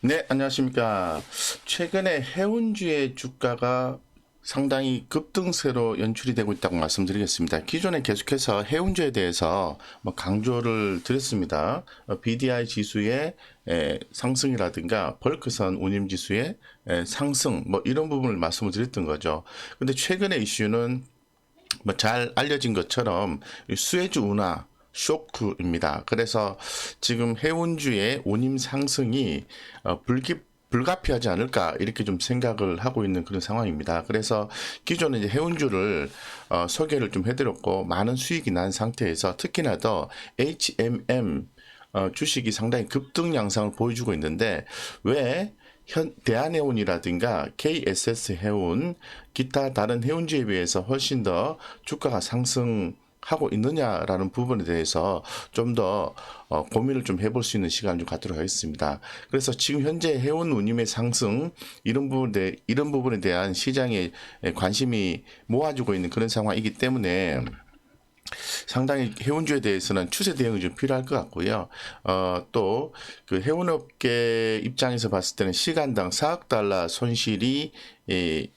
네, 안녕하십니까. 최근에 해운주의 주가가 상당히 급등세로 연출이 되고 있다고 말씀드리겠습니다. 기존에 계속해서 해운주에 대해서 뭐 강조를 드렸습니다. 어, BDI 지수의 에, 상승이라든가 벌크선 운임 지수의 에, 상승 뭐 이런 부분을 말씀을 드렸던 거죠. 근데 최근의 이슈는 뭐 잘 알려진 것처럼 이 수혜주 운하 쇼크입니다. 그래서 지금 해운주의 운임 상승이 어, 불기 불가피하지 않을까 이렇게 좀 생각을 하고 있는 그런 상황입니다. 그래서 기존에 이제 해운주를 어, 소개를 좀 해드렸고 많은 수익이 난 상태에서 특히나 더 HMM 어, 주식이 상당히 급등 양상을 보여주고 있는데 왜 현, 대한해운이라든가 KSS 해운, 기타 다른 해운주에 비해서 훨씬 더 주가가 상승 하고 있느냐라는 부분에 대해서 좀더 어, 고민을 좀 해볼 수 있는 시간을 좀 갖도록 하겠습니다. 그래서 지금 현재 해운 운임의 상승 이런 부분에 이런 부분에 대한 시장의 관심이 모아지고 있는 그런 상황이기 때문에 상당히 해운주에 대해서는 추세 대응이 좀 필요할 것 같고요. 어, 또 그 해운업계 입장에서 봤을 때는 시간당 4억 달러 손실이 이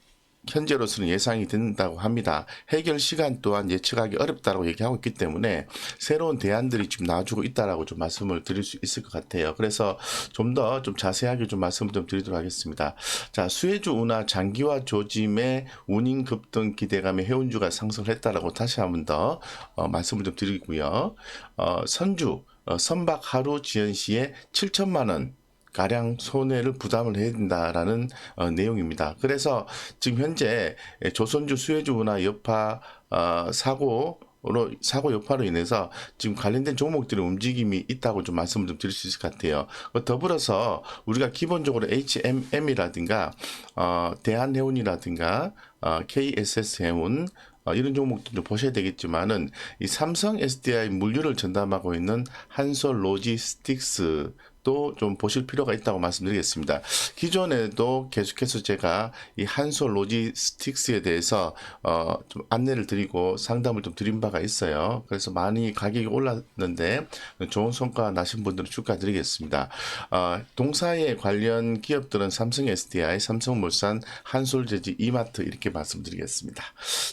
현재로서는 예상이 된다고 합니다. 해결 시간 또한 예측하기 어렵다고 얘기하고 있기 때문에 새로운 대안들이 지금 나와주고 있다라고 좀 말씀을 드릴 수 있을 것 같아요. 그래서 좀더좀 자세하게 좀 말씀을 좀 드리도록 하겠습니다. 자, 수혜주 운하 장기화 조짐의 운임 급등 기대감에 해운주가 상승했다라고 다시 한 번 더 어, 말씀을 좀 드리고요. 어, 선주 어, 선박 하루 지연 시에 7천만 원 가량 손해를 부담을 해야 된다라는 어, 내용입니다. 그래서 지금 현재 조선주 수혜주 운하 여파 어, 사고 로 사고 여파로 인해서 지금 관련된 종목들의 움직임이 있다고 좀 말씀을 좀 드릴 수 있을 것 같아요. 어, 더불어서 우리가 기본적으로 HMM이라든가 어, 대한해운이라든가 어, KSS 해운 어, 이런 종목도 좀 보셔야 되겠지만은 이 삼성 SDI 물류를 전담하고 있는 한솔 로지스틱스 또좀 보실 필요가 있다고 말씀드리겠습니다. 기존에도 계속해서 제가 이 한솔 로지스틱스에 대해서 어, 좀 안내를 드리고 상담을 좀 드린 바가 있어요. 그래서 많이 가격이 올랐는데 좋은 성과 나신 분들은 축하드리겠습니다. 어, 동사에 관련 기업들은 삼성 SDI, 삼성물산, 한솔제지, 이마트 이렇게 말씀드리겠습니다.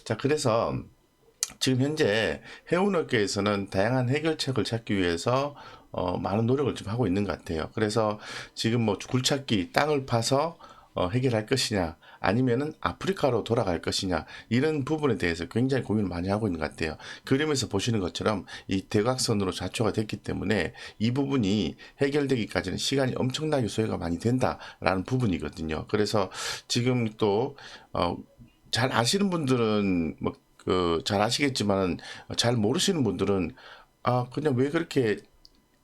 자, 그래서 지금 현재 해운업계에서는 다양한 해결책을 찾기 위해서 어, 많은 노력을 좀 하고 있는 것 같아요. 그래서 지금 뭐 굴착기 땅을 파서 어, 해결할 것이냐 아니면은 아프리카로 돌아갈 것이냐 이런 부분에 대해서 굉장히 고민을 많이 하고 있는 것 같아요. 그림에서 보시는 것처럼 이 대각선으로 좌초가 됐기 때문에 이 부분이 해결되기까지는 시간이 엄청나게 소요가 많이 된다라는 부분이거든요. 그래서 지금 또 어, 잘 아시는 분들은 뭐 그 잘 아시겠지만 잘 모르시는 분들은 아 그냥 왜 그렇게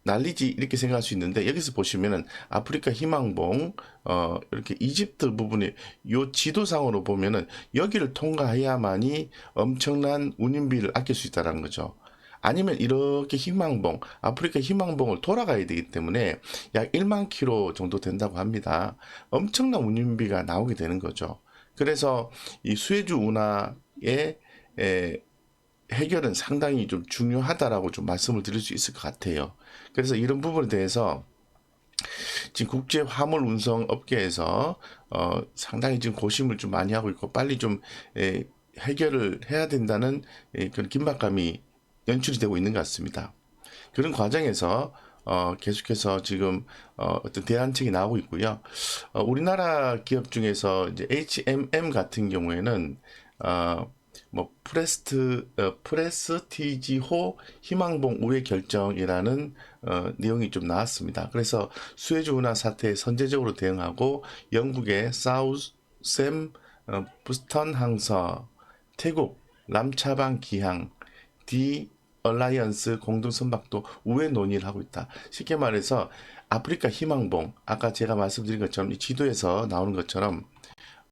난리지 이렇게 생각할 수 있는데 여기서 보시면은 아프리카 희망봉 어 이렇게 이집트 부분이 요 지도상으로 보면은 여기를 통과해야만이 엄청난 운임비를 아낄 수 있다라는 거죠. 아니면 이렇게 희망봉, 아프리카 희망봉을 돌아가야 되기 때문에 약 1만 킬로 정도 된다고 합니다. 엄청난 운임비가 나오게 되는 거죠. 그래서 이 수혜주 운하의 에, 해결은 상당히 좀 중요하다라고 좀 말씀을 드릴 수 있을 것 같아요. 그래서 이런 부분에 대해서 지금 국제 화물 운송 업계에서 어, 상당히 지금 고심을 좀 많이 하고 있고 빨리 좀 에, 해결을 해야 된다는 에, 그런 긴박감이 연출이 되고 있는 것 같습니다. 그런 과정에서 어, 계속해서 지금 어, 어떤 대안책이 나오고 있고요. 어, 우리나라 기업 중에서 이제 HMM 같은 경우에는 어, 뭐 프레스트 어, 프레스티지호 희망봉 우회 결정이라는 어, 내용이 좀 나왔습니다. 그래서 수혜주 운하 사태에 선제적으로 대응하고 영국의 사우샘 어, 부스턴 항서, 태국 람차방 기항, 디 얼라이언스 공동 선박도 우회 논의를 하고 있다. 쉽게 말해서 아프리카 희망봉 아까 제가 말씀드린 것처럼 이 지도에서 나오는 것처럼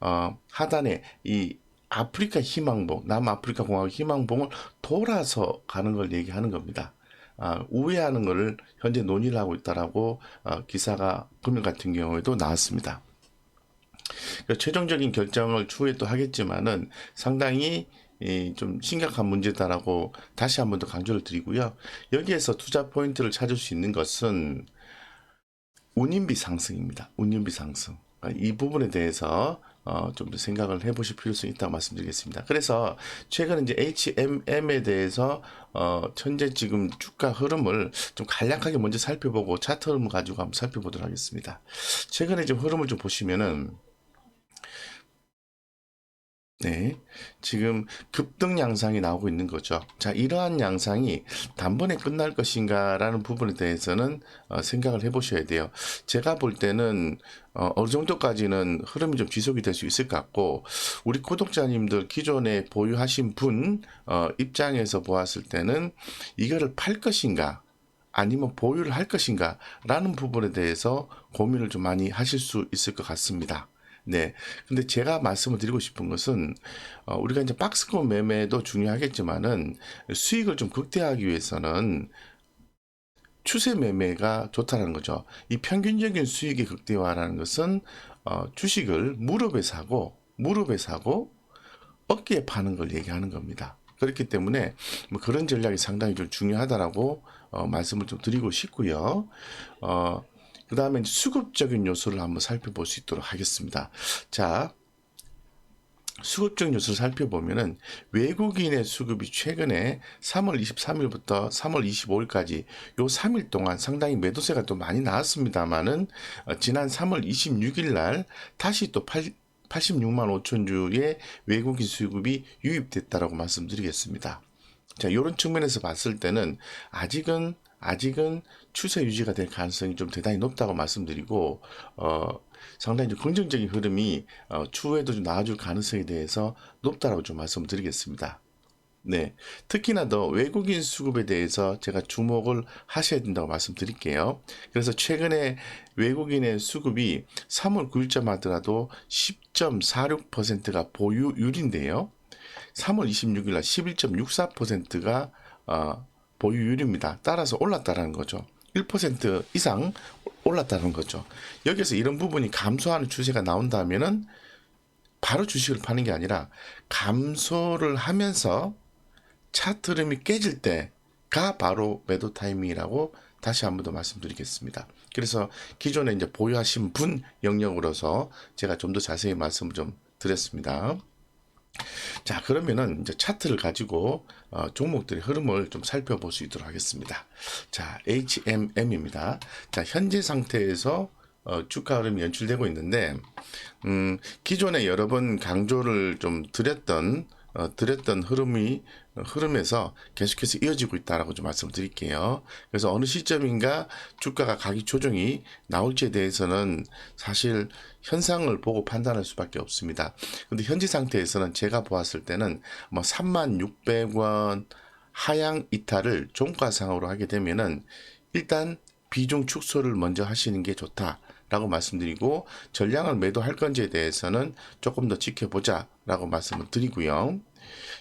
어, 하단에 이 아프리카 희망봉, 남아프리카 공화국 희망봉을 돌아서 가는 걸 얘기하는 겁니다. 아, 우회하는 것을 현재 논의를 하고 있다라고 어, 기사가 금융 같은 경우에도 나왔습니다. 그 최종적인 결정을 추후에 또 하겠지만은 상당히 이, 좀 심각한 문제다라고 다시 한 번 더 강조를 드리고요. 여기에서 투자 포인트를 찾을 수 있는 것은 운임비 상승입니다. 운임비 상승. 아, 이 부분에 대해서 어, 좀 더 생각을 해보실 필요성이 있다고 말씀드리겠습니다. 그래서 최근 이제 HMM에 대해서 어, 현재 지금 주가 흐름을 좀 간략하게 먼저 살펴보고 차트 흐름을 가지고 한번 살펴보도록 하겠습니다. 최근에 좀 흐름을 좀 보시면은 네. 지금 급등 양상이 나오고 있는 거죠. 자, 이러한 양상이 단번에 끝날 것인가라는 부분에 대해서는 어, 생각을 해 보셔야 돼요. 제가 볼 때는 어, 어느 정도까지는 흐름이 좀 지속이 될 수 있을 것 같고, 우리 구독자님들 기존에 보유하신 분 어, 입장에서 보았을 때는 이거를 팔 것인가, 아니면 보유를 할 것인가 라는 부분에 대해서 고민을 좀 많이 하실 수 있을 것 같습니다. 네. 근데 제가 말씀을 드리고 싶은 것은, 어, 우리가 이제 박스권 매매도 중요하겠지만은 수익을 좀 극대화하기 위해서는 추세 매매가 좋다는 거죠. 이 평균적인 수익의 극대화라는 것은, 어, 주식을 무릎에 사고, 무릎에 사고, 어깨에 파는 걸 얘기하는 겁니다. 그렇기 때문에 뭐 그런 전략이 상당히 좀 중요하다라고 어, 말씀을 좀 드리고 싶고요. 어, 그 다음에 수급적인 요소를 한번 살펴볼 수 있도록 하겠습니다. 자, 수급적 요소를 살펴보면은 외국인의 수급이 최근에 3월 23일부터 3월 25일까지 요 3일 동안 상당히 매도세가 또 많이 나왔습니다만은 어, 지난 3월 26일 날 다시 또 8, 86만 5천 주의 외국인 수급이 유입됐다라고 말씀드리겠습니다. 자, 이런 측면에서 봤을 때는 아직은 아직은 추세 유지가 될 가능성이 좀 대단히 높다고 말씀드리고 어, 상당히 좀 긍정적인 흐름이 어, 추후에도 좀 나아질 가능성에 대해서 높다라고 좀 말씀드리겠습니다. 네. 특히나 더 외국인 수급에 대해서 제가 주목을 하셔야 된다고 말씀드릴게요. 그래서 최근에 외국인의 수급이 3월 9일자 하더라도 10.46%가 보유율인데요. 3월 26일 날 11.64%가 어, 보유율입니다. 따라서 올랐다라는 거죠. 1% 이상 올랐다는 거죠. 여기서 이런 부분이 감소하는 추세가 나온다면은 바로 주식을 파는 게 아니라 감소를 하면서 차트 흐름이 깨질 때가 바로 매도 타이밍이라고 다시 한 번 더 말씀드리겠습니다. 그래서 기존에 이제 보유하신 분 영역으로서 제가 좀 더 자세히 말씀을 좀 드렸습니다. 자, 그러면은 이제 차트를 가지고 어, 종목들의 흐름을 좀 살펴볼 수 있도록 하겠습니다. 자, HMM입니다. 자, 현재 상태에서 어, 주가 흐름이 연출되고 있는데, 음, 기존에 여러 번 강조를 좀 드렸던 어, 드렸던 흐름이 흐름에서 계속해서 이어지고 있다라고 좀 말씀드릴게요. 그래서 어느 시점인가 주가가 가격 조정이 나올지에 대해서는 사실 현상을 보고 판단할 수밖에 없습니다. 근데 현재 상태에서는 제가 보았을 때는 뭐 36,600원 하향 이탈을 종가상으로 하게 되면은 일단 비중 축소를 먼저 하시는 게 좋다 라고 말씀드리고 전량을 매도할 건지에 대해서는 조금 더 지켜보자 라고 말씀을 드리고요.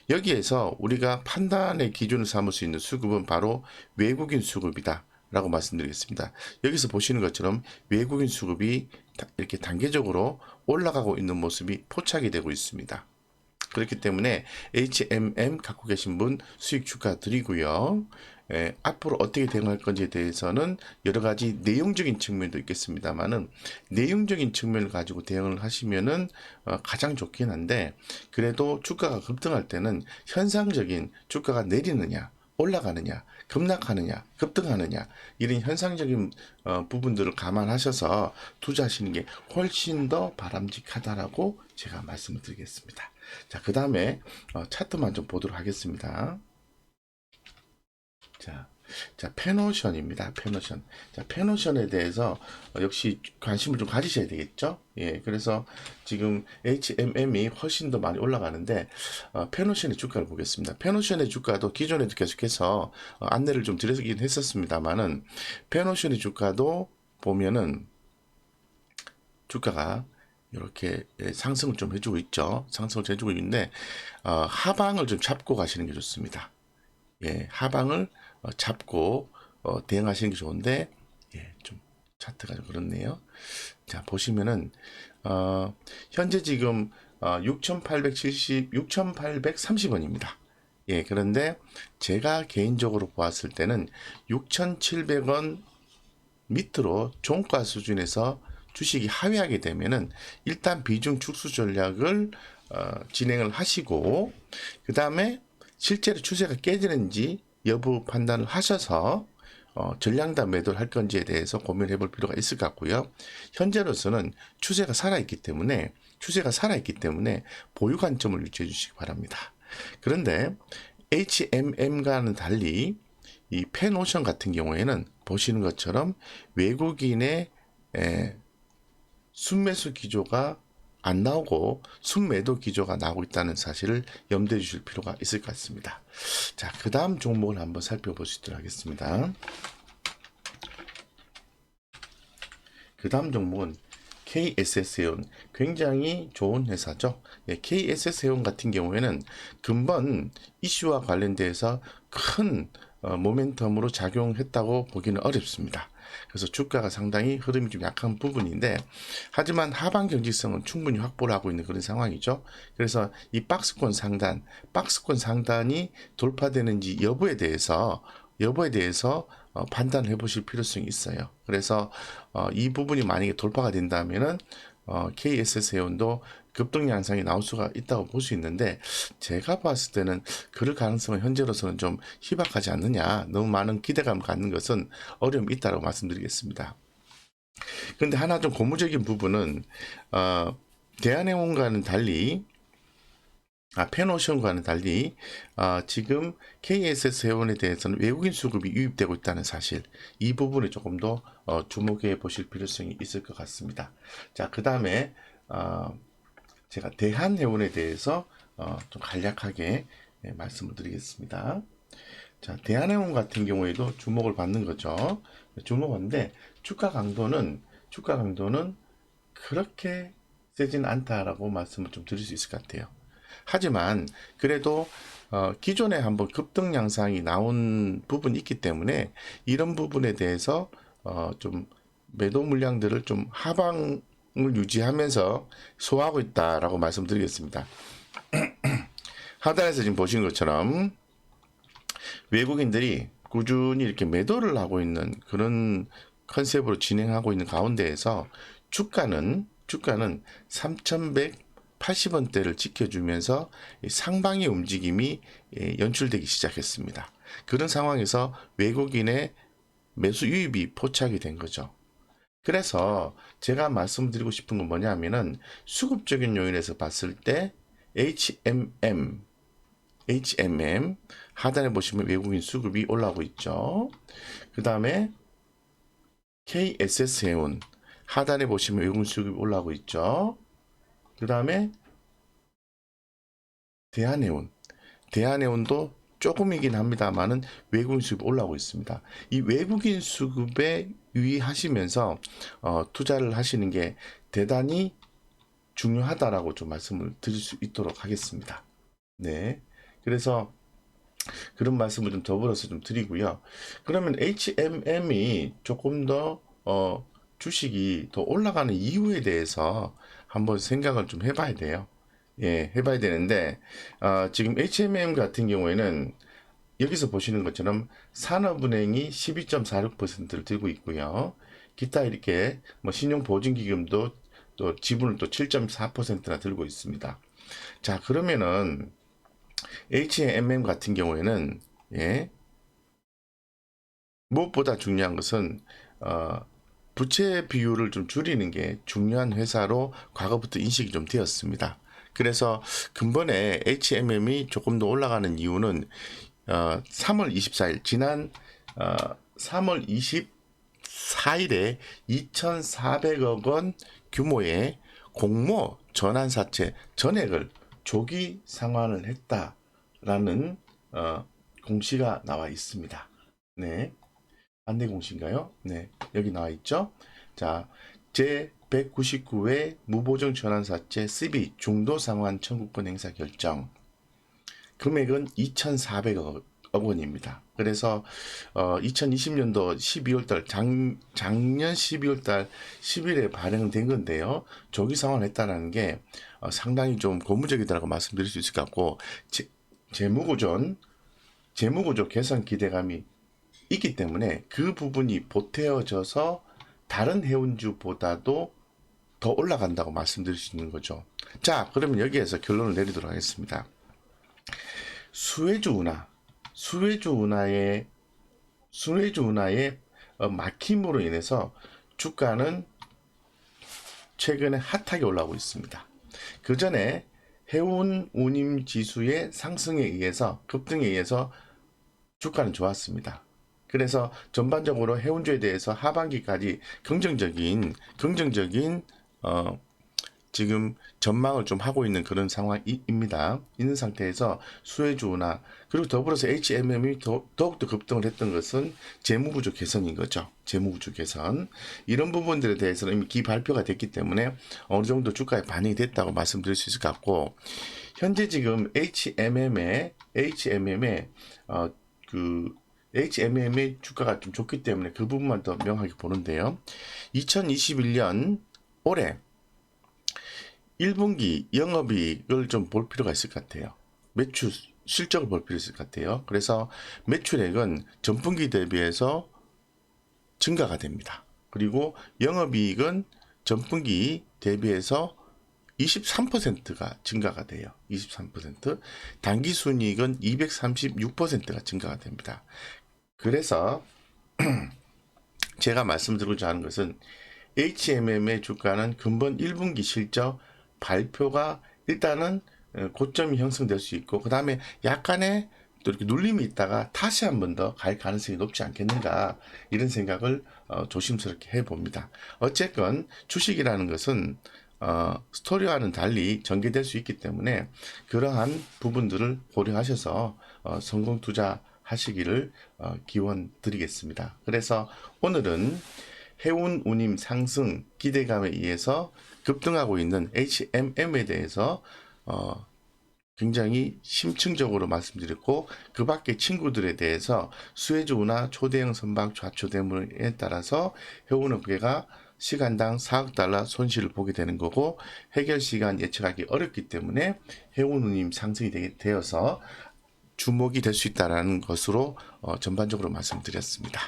여기에서 우리가 판단의 기준을 삼을 수 있는 수급은 바로 외국인 수급이다. 라고 말씀드리겠습니다. 여기서 보시는 것처럼 외국인 수급이 이렇게 단계적으로 올라가고 있는 모습이 포착이 되고 있습니다. 그렇기 때문에 HMM 갖고 계신 분 수익 축하드리고요. 예, 앞으로 어떻게 대응할 건지에 대해서는 여러 가지 내용적인 측면도 있겠습니다만은 내용적인 측면을 가지고 대응을 하시면은 어, 가장 좋긴 한데 그래도 주가가 급등할 때는 현상적인 주가가 내리느냐 올라가느냐 급락하느냐 급등하느냐 이런 현상적인 어, 부분들을 감안하셔서 투자하시는 게 훨씬 더 바람직하다라고 제가 말씀을 드리겠습니다. 자, 그 다음에 어, 차트만 좀 보도록 하겠습니다. 자, 자, 페노션입니다. 페노션. 자, 페노션에 대해서 어, 역시 관심을 좀 가지셔야 되겠죠? 예, 그래서 지금 HMM이 훨씬 더 많이 올라가는데, 어, 페노션의 주가를 보겠습니다. 페노션의 주가도 기존에도 계속해서 어, 안내를 좀 드리긴 했었습니다만은, 페노션의 주가도 보면은, 주가가 이렇게 예, 상승을 좀 해주고 있죠. 상승을 해주고 있는데, 어, 하방을 좀 잡고 가시는 게 좋습니다. 예, 하방을 어, 잡고 어, 대응하시는 게 좋은데 예, 좀 차트가 좀 그렇네요. 자 보시면은 어, 현재 지금 어, 6,870, 6,830원입니다. 예, 그런데 제가 개인적으로 보았을 때는 6,700원 밑으로 종가 수준에서 주식이 하회하게 되면은 일단 비중 축소 전략을 어, 진행을 하시고 그 다음에 실제로 추세가 깨지는지 여부 판단을 하셔서 어, 전량단 매도를 할 건지에 대해서 고민해 볼 필요가 있을 것 같고요. 현재로서는 추세가 살아있기 때문에 추세가 살아있기 때문에 보유 관점을 유지해 주시기 바랍니다. 그런데 HMM과는 달리 이 펜오션 같은 경우에는 보시는 것처럼 외국인의 에, 순매수 기조가 안 나오고 순매도 기조가 나오고 있다는 사실을 염두해 주실 필요가 있을 것 같습니다. 자, 그 다음 종목을 한번 살펴보시도록 하겠습니다. 그 다음 종목은 KSS해운 굉장히 좋은 회사죠. 예, KSS해운 같은 경우에는 근본 이슈와 관련돼서 큰 어, 모멘텀으로 작용했다고 보기는 어렵습니다. 그래서 주가가 상당히 흐름이 좀 약한 부분인데 하지만 하방 경직성은 충분히 확보를 하고 있는 그런 상황이죠. 그래서 이 박스권 상단, 박스권 상단이 돌파되는지 여부에 대해서 여부에 대해서 어, 판단해 보실 필요성이 있어요. 그래서 어, 이 부분이 만약에 돌파가 된다면은 어, KSS 회원도 급등 양상이 나올 수가 있다고 볼 수 있는데 제가 봤을 때는 그럴 가능성은 현재로서는 좀 희박하지 않느냐 너무 많은 기대감을 갖는 것은 어려움이 있다고 말씀드리겠습니다. 그런데 하나 좀 고무적인 부분은 어, 대한해운과는 달리 아, 펜오션과는 달리 아, 지금 KSS 회원에 대해서는 외국인 수급이 유입되고 있다는 사실 이 부분에 조금 더 어, 주목해 보실 필요성이 있을 것 같습니다. 자, 그 다음에 어, 제가 대한해운에 대해서 어, 좀 간략하게 예, 말씀을 드리겠습니다. 자, 대한해운 같은 경우에도 주목을 받는 거죠. 주목하는데 주가 강도는 주가 강도는 그렇게 세진 않다라고 말씀을 좀 드릴 수 있을 것 같아요. 하지만 그래도 어, 기존에 한번 급등 양상이 나온 부분이 있기 때문에 이런 부분에 대해서 어, 좀 매도 물량들을 좀 하방을 유지하면서 소화하고 있다라고 말씀드리겠습니다. 하단에서 지금 보신 것처럼 외국인들이 꾸준히 이렇게 매도를 하고 있는 그런 컨셉으로 진행하고 있는 가운데에서 주가는 주가는 3,180원대를 지켜주면서 이 상방의 움직임이 예, 연출되기 시작했습니다. 그런 상황에서 외국인의 매수 유입이 포착이 된 거죠. 그래서 제가 말씀드리고 싶은 건 뭐냐면은 수급적인 요인에서 봤을 때 HMM HMM 하단에 보시면 외국인 수급이 올라오고 있죠. 그 다음에 KSS 해운 하단에 보시면 외국인 수급이 올라오고 있죠. 그 다음에 대한해운 대한해운도 조금이긴 합니다만은 외국인 수급이 올라오고 있습니다. 이 외국인 수급에 유의하시면서 어, 투자를 하시는 게 대단히 중요하다라고 좀 말씀을 드릴 수 있도록 하겠습니다. 네. 그래서 그런 말씀을 좀 더불어서 좀 드리고요. 그러면 HMM이 조금 더 어, 주식이 더 올라가는 이유에 대해서 한번 생각을 좀 해봐야 돼요. 예, 해봐야 되는데 어, 지금 HMM 같은 경우에는 여기서 보시는 것처럼 산업은행이 12.46%를 들고 있고요. 기타 이렇게 뭐 신용보증기금도 또 지분을 또 7.4%나 들고 있습니다. 자, 그러면은 HMM 같은 경우에는 예, 무엇보다 중요한 것은 어, 부채 비율을 좀 줄이는 게 중요한 회사로 과거부터 인식이 좀 되었습니다. 그래서 근본에 HMM이 조금 더 올라가는 이유는 어, 3월 24일 지난 어, 3월 24일에 2,400억 원 규모의 공모 전환사채 전액을 조기 상환을 했다라는 어, 공시가 나와 있습니다. 네. 안내 공시인가요? 네. 여기 나와 있죠? 자, 제 199회 무보정 전환사채 CB 중도 상환 청구권 행사 결정. 금액은 2,400억 원입니다. 그래서 어 2020년도 12월달 작, 작년 12월달 10일에 발행된 건데요. 조기 상환했다라는 게 어, 상당히 좀 고무적이다라고 말씀드릴 수 있을 것 같고 재, 재무구전 재무구조 개선 기대감이 있기 때문에 그 부분이 보태어져서 다른 해운주보다도 더 올라간다고 말씀드릴 수 있는 거죠. 자, 그러면 여기에서 결론을 내리도록 하겠습니다. 수혜주 운하, 수혜주 운하의 수혜주 운하의 어, 막힘으로 인해서 주가는 최근에 핫하게 올라오고 있습니다. 그 전에 해운 운임 지수의 상승에 의해서 급등에 의해서 주가는 좋았습니다. 그래서 전반적으로 해운주에 대해서 하반기까지 긍정적인 긍정적인 어 지금 전망을 좀 하고 있는 그런 상황입니다. 있는 상태에서 수혜주나 그리고 더불어서 HMM이 더, 더욱더 급등을 했던 것은 재무구조 개선인 거죠. 재무구조 개선. 이런 부분들에 대해서는 이미 기 발표가 됐기 때문에 어느 정도 주가에 반영이 됐다고 말씀드릴 수 있을 것 같고 현재 지금 HMM의 HMM의 어, 그 HMM의 주가가 좀 좋기 때문에 그 부분만 더 명확히 보는데요. 2021년 올해 1분기 영업이익을 좀 볼 필요가 있을 것 같아요. 매출 실적을 볼 필요 있을 것 같아요. 그래서 매출액은 전분기 대비해서 증가가 됩니다. 그리고 영업이익은 전분기 대비해서 23%가 증가가 돼요. 23%. 당기순이익은 236%가 증가가 됩니다. 그래서 제가 말씀드리고자 하는 것은 HMM의 주가는 근본 1분기 실적 발표가 일단은 어, 고점이 형성될 수 있고 그 다음에 약간의 또 이렇게 눌림이 있다가 다시 한 번 더 갈 가능성이 높지 않겠는가 이런 생각을 어, 조심스럽게 해봅니다. 어쨌건 주식이라는 것은 어, 스토리와는 달리 전개될 수 있기 때문에 그러한 부분들을 고려하셔서 어, 성공 투자 하시기를 어, 기원 드리겠습니다. 그래서 오늘은 해운 운임 상승 기대감에 의해서 급등하고 있는 HMM에 대해서 어, 굉장히 심층적으로 말씀드렸고 그 밖에 친구들에 대해서 수혜주나 초대형 선박 좌초대물에 따라서 해운업계가 시간당 4억 달러 손실을 보게 되는 거고 해결 시간 예측하기 어렵기 때문에 해운운임 상승이 되- 되어서 주목이 될 수 있다라는 것으로 어, 전반적으로 말씀드렸습니다.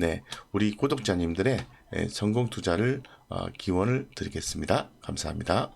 네, 우리 구독자님들의 에, 성공 투자를 어, 기원을 드리겠습니다. 감사합니다.